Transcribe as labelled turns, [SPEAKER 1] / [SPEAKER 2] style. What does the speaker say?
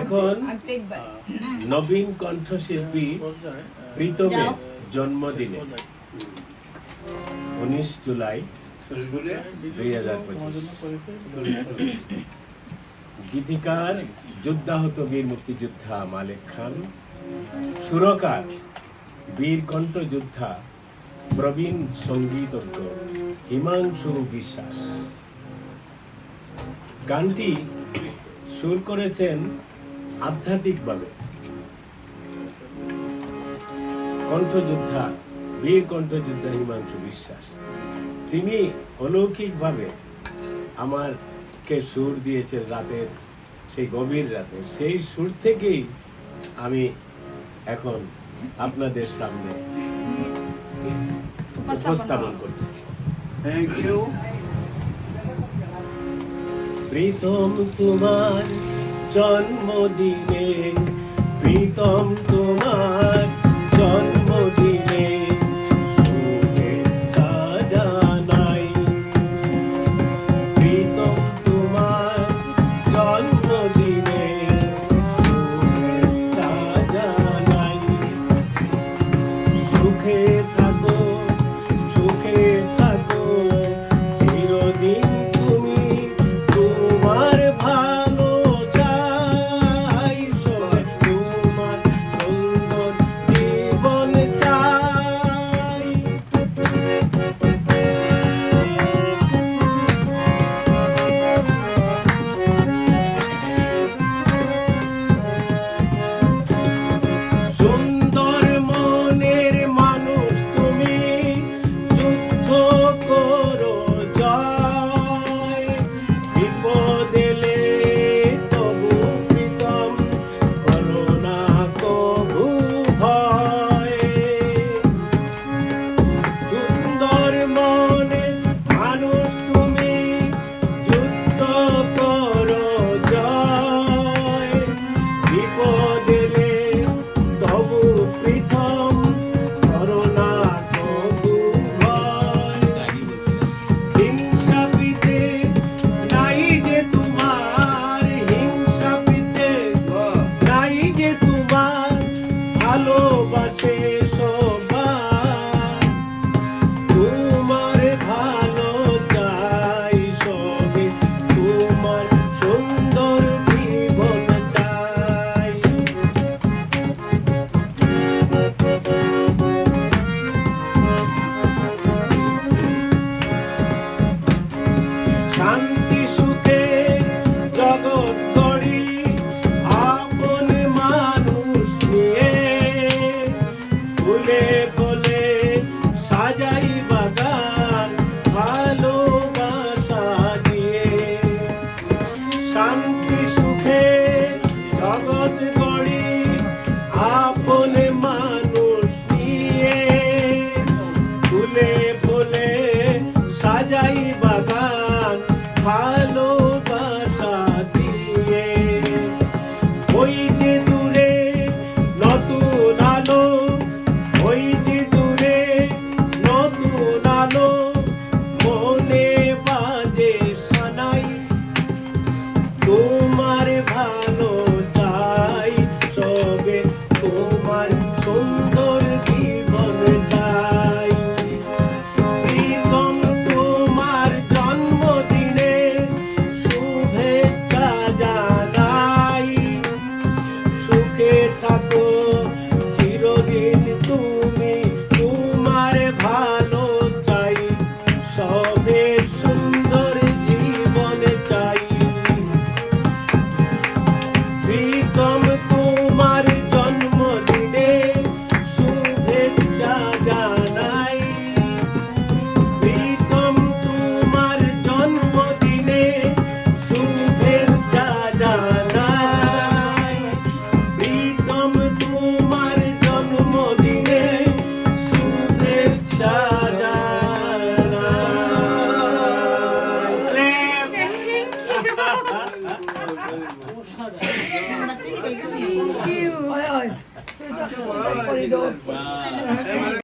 [SPEAKER 1] এখন নবীন কণ্ঠশিল্পী প্রীতমের জন্মদিনে। উনিশ জুলাই দুই হাজার পঁচিশ। গীতিকার যুদ্ধাহত বীর মুক্তিযোদ্ধা মালেক খান। সুরকার বীর কণ্ঠযোদ্ধা প্রবীণ সঙ্গীতজ্ঞ হিমাংশু বিশ্বাস। গানটি সুর করেছেন আধ্যাত্মিকভাবে। কণ্ঠযোদ্ধা বীর কণ্ঠযোদ্ধা হিমাংশু বিশ্বাস। তিনি অলৌকিকভাবে আমারকে সুর দিয়েছেন রাতের সেই গভীর রাতে। সেই সুর থেকেই আমি এখন আপনাদের সামনে উপস্থাপন করছি।
[SPEAKER 2] থ্যাংক ইউ
[SPEAKER 1] প্রীতম তোমার জন্মদিনে প্রীতম তোমার Lord. koridor.